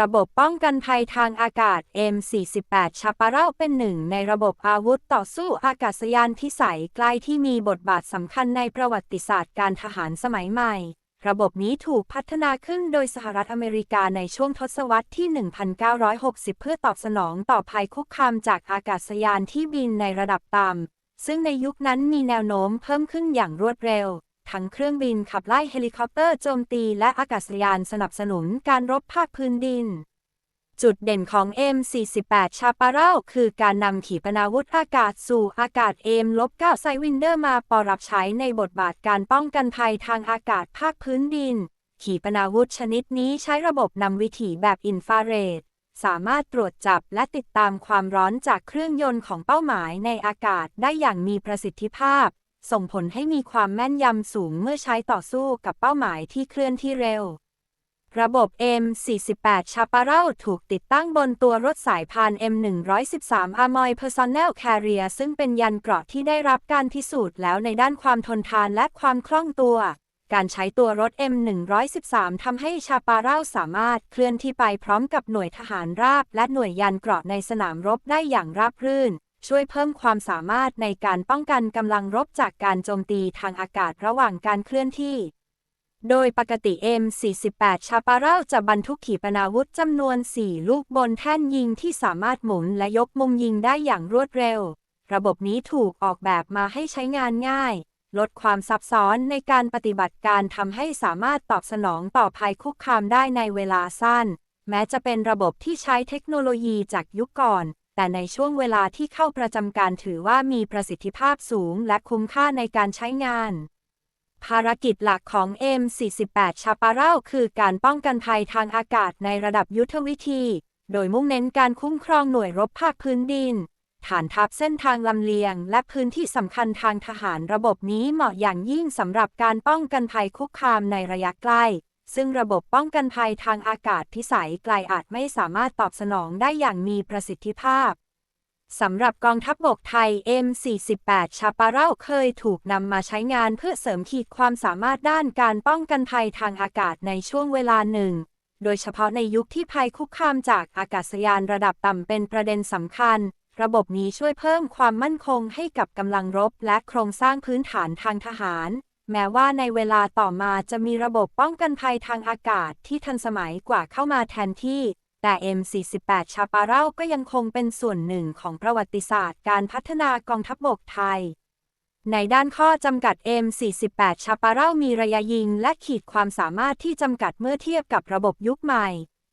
ระบบป้องกันภัยทางอากาศ M48 ชาปาราเป็นหนึ่งในระบบอาวุธต่อสู้อากาศยานพิสัยใกล้ที่มีบทบาทสำคัญในประวัติศาสตร์การทหารสมัยใหม่ ระบบนี้ถูกพัฒนาขึ้นโดยสหรัฐอเมริกาในช่วงทศวรรษที่ 1960 เพื่อตอบสนองต่อภัยคุกคามจากอากาศยานที่บินในระดับต่ำซึ่งในยุคนั้นมีแนวโน้มเพิ่มขึ้นอย่างรวดเร็ว ทั้งเครื่องบินขับไล่เฮลิคอปเตอร์โจมตีและอากาศยานสนับสนุนการรบภาคพื้นดิน จุดเด่นของ M48 ชาปาร่าคือการนำขีปนาวุธอากาศสู่อากาศ M-9 ไซวินเดอร์มาปอรับใช้ในบทบาทการป้องกันภัยทางอากาศภาคพื้นดิน ขีปนาวุธชนิดนี้ใช้ระบบนำวิถีแบบอินฟราเรดสามารถตรวจจับและติดตามความร้อนจากเครื่องยนต์ของเป้าหมายในอากาศได้อย่างมีประสิทธิภาพ ส่งผลให้มีความแม่นยำสูงเมื่อใช้ต่อสู้กับเป้าหมายที่เคลื่อนที่เร็ว ระบบ M48 ชาปาเร่าถูกติดตั้งบนตัวรถสายพาน M113 Amoy Personnel Carrier ซึ่งเป็นยันเกราะที่ได้รับการพิสูจน์แล้วในด้านความทนทานและความคล่องตัว การใช้ตัวรถ M113 ทำให้ชาปาเร่าสามารถเคลื่อนที่ไปพร้อมกับหน่วยทหารราบและหน่วยยันเกราะในสนามรบได้อย่างราบรื่น ช่วยเพิ่มความสามารถในการป้องกันกำลังรบจากการโจมตีทางอากาศระหว่างการเคลื่อนที่ โดยปกติ M48 ชาปาร่าจะบรรทุกขีปนาวุธจำนวน 4 ลูกบนแท่นยิงที่สามารถหมุนและยกมุมยิงได้อย่างรวดเร็ว ระบบนี้ถูกออกแบบมาให้ใช้งานง่าย ลดความซับซ้อนในการปฏิบัติการทำให้สามารถตอบสนองต่อภัยคุกคามได้ในเวลาสั้น แม้จะเป็นระบบที่ใช้เทคโนโลยีจากยุคก่อน แต่ในช่วงเวลาที่เข้าประจำการถือว่ามีประสิทธิภาพสูงและคุ้มค่าในการใช้งาน ภารกิจหลักของ M48 ชาปาเร่าคือการป้องกันภัยทางอากาศในระดับยุทธวิธี โดยมุ่งเน้นการคุ้มครองหน่วยรบภาคพื้นดิน ฐานทัพเส้นทางลำเลียง และพื้นที่สำคัญทางทหารระบบนี้เหมาะอย่างยิ่งสำหรับการป้องกันภัยคุกคามในระยะใกล้ ซึ่งระบบป้องกันภัยทางอากาศพิสัยไกลอาจไม่สามารถตอบสนองได้อย่างมีประสิทธิภาพสำหรับกองทัพบบกไทย M48 ชาปาเร่าเคยถูกนำมาใช้งานเพื่อเสริมขีดความสามารถด้านการป้องกันภัยทางอากาศในช่วงเวลาหนึ่ง โดยเฉพาะในยุคที่ภัยคุกคามจากอากาศยานระดับต่ำเป็นประเด็นสำคัญ ระบบนี้ช่วยเพิ่มความมั่นคงให้กับกำลังรบและโครงสร้างพื้นฐานทางทหาร แม้ว่าในเวลาต่อมาจะมีระบบป้องกันภัยทางอากาศที่ทันสมัยกว่าเข้ามาแทนที่ แต่ M48 ชาปาเร่าก็ยังคงเป็นส่วนหนึ่งของประวัติศาสตร์การพัฒนากองทัพบกไทย ในด้านข้อจำกัด M48 ชาปาเร่ามีระยะยิงและขีดความสามารถที่จำกัดเมื่อเทียบกับระบบยุคใหม่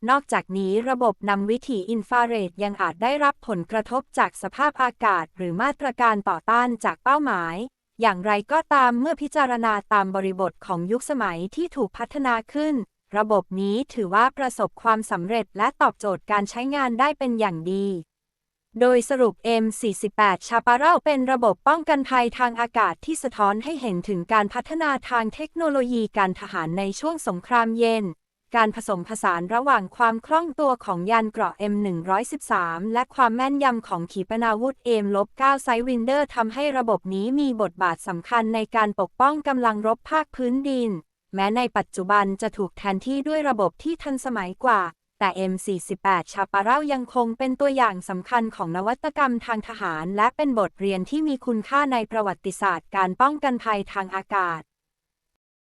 นอกจากนี้ระบบนำวิถีอินฟราเรดยังอาจได้รับผลกระทบจากสภาพอากาศ หรือมาตรการต่อต้านจากเป้าหมาย อย่างไรก็ตามเมื่อพิจารณาตามบริบทของยุคสมัยที่ถูกพัฒนาขึ้น ระบบนี้ถือว่าประสบความสำเร็จและตอบโจทย์การใช้งานได้เป็นอย่างดี โดยสรุป M48 ชาปาร่าเป็นระบบป้องกันภัยทางอากาศที่สะท้อนให้เห็นถึงการพัฒนาทางเทคโนโลยีการทหารในช่วงสงครามเย็น การผสมผสานระหว่างความคล่องตัวของยานเกราะ M113 และความแม่นยำของขีปนาวุธ M-9 ไซวินเดอร์ทำให้ระบบนี้มีบทบาทสำคัญในการปกป้องกำลังรบภาคพื้นดิน แม้ในปัจจุบันจะถูกแทนที่ด้วยระบบที่ทันสมัยกว่า แต่ M48 ชาปาเร่ายังคงเป็นตัวอย่างสำคัญของนวัตกรรมทางทหาร และเป็นบทเรียนที่มีคุณค่าในประวัติศาสตร์การป้องกันภัยทางอากาศ